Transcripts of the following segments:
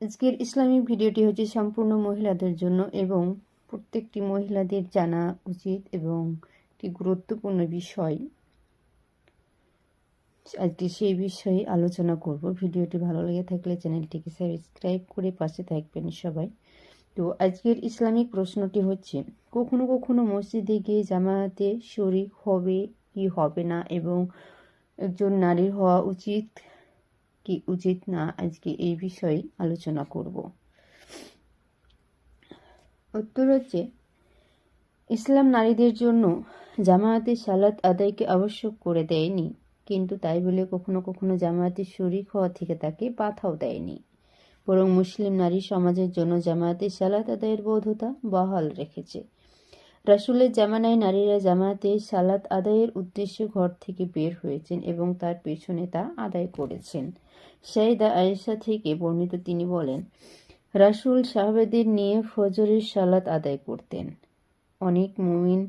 আজকের ইসলামিক ভিডিওটি হচ্ছে সম্পূর্ণ মহিলাদের জন্য এবং প্রত্যেকটি মহিলাদের জানা উচিত এবং একটি গুরুত্বপূর্ণ বিষয়। আজকে সেই বিষয়ে আলোচনা করব। ভিডিওটি ভালো লেগে থাকলে চ্যানেলটিকে সাবস্ক্রাইব করে পাশে থাকবেন সবাই। তো আজকের ইসলামিক প্রশ্নটি হচ্ছে, কখনো কখনো মসজিদে গিয়ে জামায়াতে শরিক হবে কি হবে না এবং একজন নারীর হওয়া উচিত? কি উচিত না আজকে এই বিষয়ে আলোচনা করব। উত্তর হচ্ছে, ইসলাম নারীদের জন্য জামায়াতে সালাত আদায়কে আবশ্যক করে দেয়নি, কিন্তু তাই বলে কখনো কখনো জামায়াতের শরিক হওয়া থেকে তাকে বাধাও দেয়নি। বরং মুসলিম নারী সমাজের জন্য জামায়াতে সালাত আদায়ের বৈধতা বহাল রেখেছে। রাসুলের জামানায় নারীরা জামাতে সালাত আদায়ের উদ্দেশ্যে ঘর থেকে বের হয়েছেন এবং তার পেছনে তা আদায় করেছেন। শাহিদা আয়েশা থেকে বর্ণিত তিনি বলেন, রাসুল সাহাবেদের নিয়ে ফজরের সালাত আদায় করতেন। অনেক মুমিন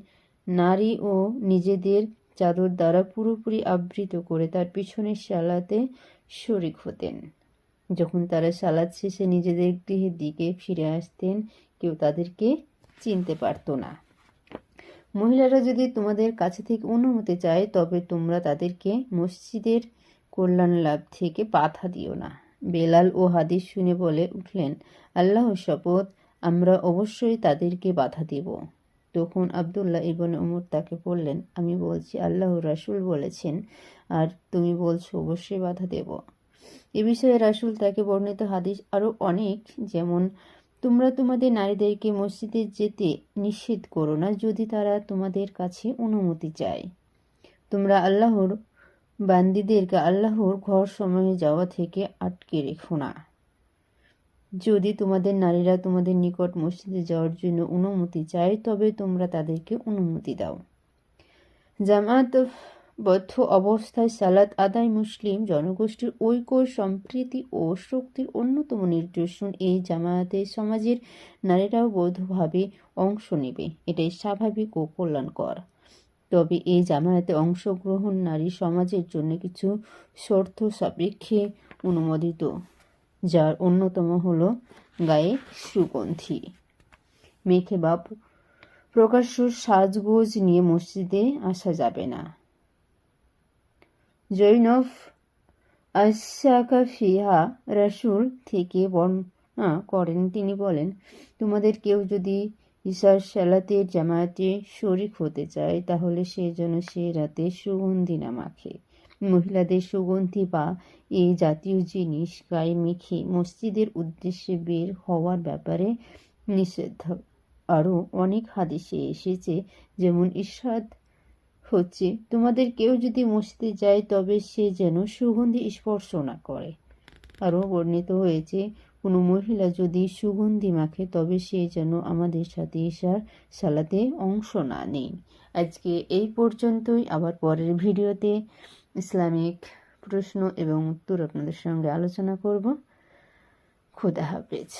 নারী ও নিজেদের চাদর দ্বারা পুরোপুরি আবৃত করে তার পিছনের সালাতে শরিক হতেন। যখন তারা সালাদ শেষে নিজেদের গৃহের দিকে ফিরে আসতেন, কেউ তাদেরকে চিনতে পারত না। মহিলারা যদি তোমাদের কাছে থেকে অনুমতি চায়, তবে তোমরা তাদেরকে মসজিদের কল্যাণ লাভ থেকে বাধা দিও না। বেলাল ও হাদিস শুনে বলে উঠলেন, আল্লাহ শপথ, আমরা অবশ্যই তাদেরকে বাধা দিব। তখন আবদুল্লাহ ইবন উমর তাকে বললেন, আমি বলছি আল্লাহ রাসুল বলেছেন, আর তুমি বলছো অবশ্যই বাধা দেব। এ বিষয়ে রাসুল তাকে বর্ণিত হাদিস আরও অনেক, যেমন তোমরা তোমাদের নারীদেরকে মসজিদে যেতে নিষেধ করো না যদি তারা তোমাদের কাছে অনুমতি চায়। তোমরা আল্লাহর বান্দিদেরকে আল্লাহর ঘর সময়ে যাওয়া থেকে আটকে রেখো না। যদি তোমাদের নারীরা তোমাদের নিকট মসজিদে যাওয়ার জন্য অনুমতি চায়, তবে তোমরা তাদেরকে অনুমতি দাও। জামাত বদ্ধ অবস্থায় সালাত আদায় মুসলিম জনগোষ্ঠীর ঐক্য, সম্প্রীতি ও শক্তির অন্যতম নিদর্শন। এই জামায়াতে সমাজের নারীরাও বৈধভাবে অংশ নেবে। এটাই স্বাভাবিক ও কল্যাণকর। তবে এই জামায়াতে অংশগ্রহণ নারী সমাজের জন্য কিছু শর্ত সাপেক্ষে অনুমোদিত, যার অন্যতম হল গায়ে সুগন্ধি। মেখে বা প্রকাশ্য সাজগোজ নিয়ে মসজিদে আসা যাবে না। জৈনব আশাকা ফিহা রাসুল থেকে বর্ণনা করেন। তিনি বলেন, তোমাদের কেউ যদি ঈশার সালাতের জামায়াতে শরিক হতে চায়, তাহলে সে যেন সে রাতে সুগন্ধি না মাখে। মহিলাদের সুগন্ধি বা এই জাতীয় জিনিস গায়ে মেখে মসজিদের উদ্দেশ্যে বের হওয়ার ব্যাপারে নিষেধ। আরও অনেক হাদিসে এসেছে, যেমন ইসাদ হচ্ছে, তোমাদের কেউ যদি মসজিদে যায় তবে সে যেন সুগন্ধি স্পর্শ না করে। আরও বর্ণিত হয়েছে, কোনো মহিলা যদি সুগন্ধি মাখে তবে সে যেন আমাদের সাথে ঈশার সালাতে অংশ না নেই আজকে এই পর্যন্তই। আবার পরের ভিডিওতে ইসলামিক প্রশ্ন এবং উত্তর আপনাদের সঙ্গে আলোচনা করব। খুদা হাফেজ।